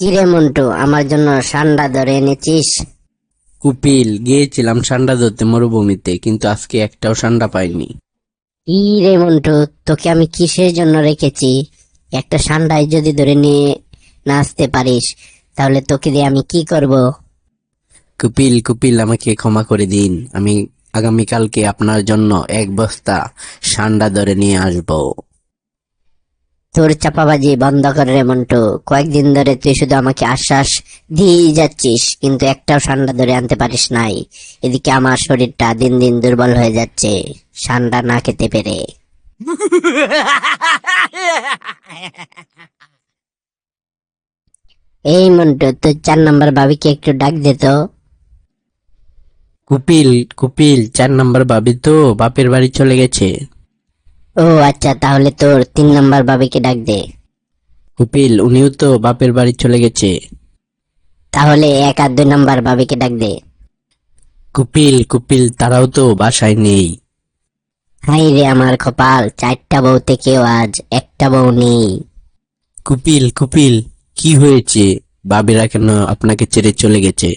কিরে মন্টু আমার জন্য সান্ডা ধরে এনেছিস? কুপিল গিয়েছিলাম সান্ডা ধরতে মরুভূমিতে কিন্তু আজকে একটাও সান্ডা পাইনি। ই রে মন্টু তোকে আমি কিসের জন্য রেখেছি? একটা সান্ডায় যদি ধরে নিয়ে না আসতে পারিস তাহলে তোকে দিয়ে আমি কি করব? কুপিল কুপিল আমাকে ক্ষমা করে দিন। আমি আগামীকালকে আপনার জন্য এক বস্তা সান্ডা ধরে নিয়ে আসব। তোর চাপাবাজি বন্ধ কর রে মন্টু। কয়েকদিন ধরে তুই শুধু আমাকে আশ্বাস দিয়েই যাচ্ছিস, কিন্তু একটাও সান্ডা ধরে আনতে পারিস নাই। এদিকে আমার শরীরটা দিন দিন দুর্বল হয়ে যাচ্ছে, সান্ডা না খেতে পেরে। এই মন্টু, তোর চার নাম্বার ভাবিকে একটু ডাক দে তো। কুপিল কুপিল, চার নম্বর ভাবি তো বাপের বাড়ি চলে গেছে। ও আচ্ছা তাহলে তোর তিন নাম্বার ভাবিকে ডাক দে। কুপিল উনিও তো বাপের বাড়ি চলে গেছে। তাহলে এক আর দুই নাম্বার ভাবিকে ডাক দে। কুপিল কুপিল তারাও তো বাসায় নেই। হাই রে আমার কপাল চারটা বউ কেউ আজ একটা বউ নেই। কুপিল কুপিল কি হয়েছে? বাবেরা কেন আপনাকে ছেড়ে চলে গেছে?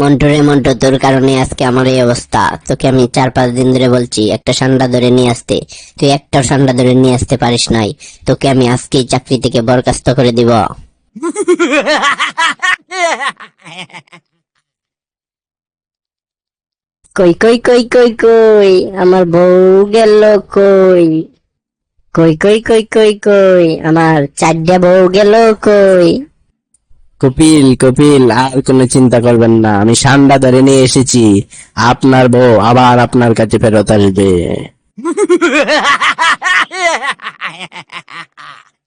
মন্টু রে মন্টু তোর কারণে আজকে আমার এই অবস্থা। তোকে আমি চার, পাঁচ দিন ধরে বলছি, একটা সান্ডা ধরে নিয়ে আসতে। তুই একটা সান্ডা ধরে নিয়ে আসতে পারিস নাই। তোকে আমি আজকেই চাকরি থেকে বরখাস্ত করে দিব। কই কই কই কই কই? আমার বউ গেল কই? কই কই কই কই কই? আমার চারটা বউ গেল কই? কপিল কপিল, আর কোনো চিন্তা করবেন না, আমি সান্ডা ধরে নিয়ে এসেছি। আপনার বউ আবার আপনার কাছে ফেরত আসবে।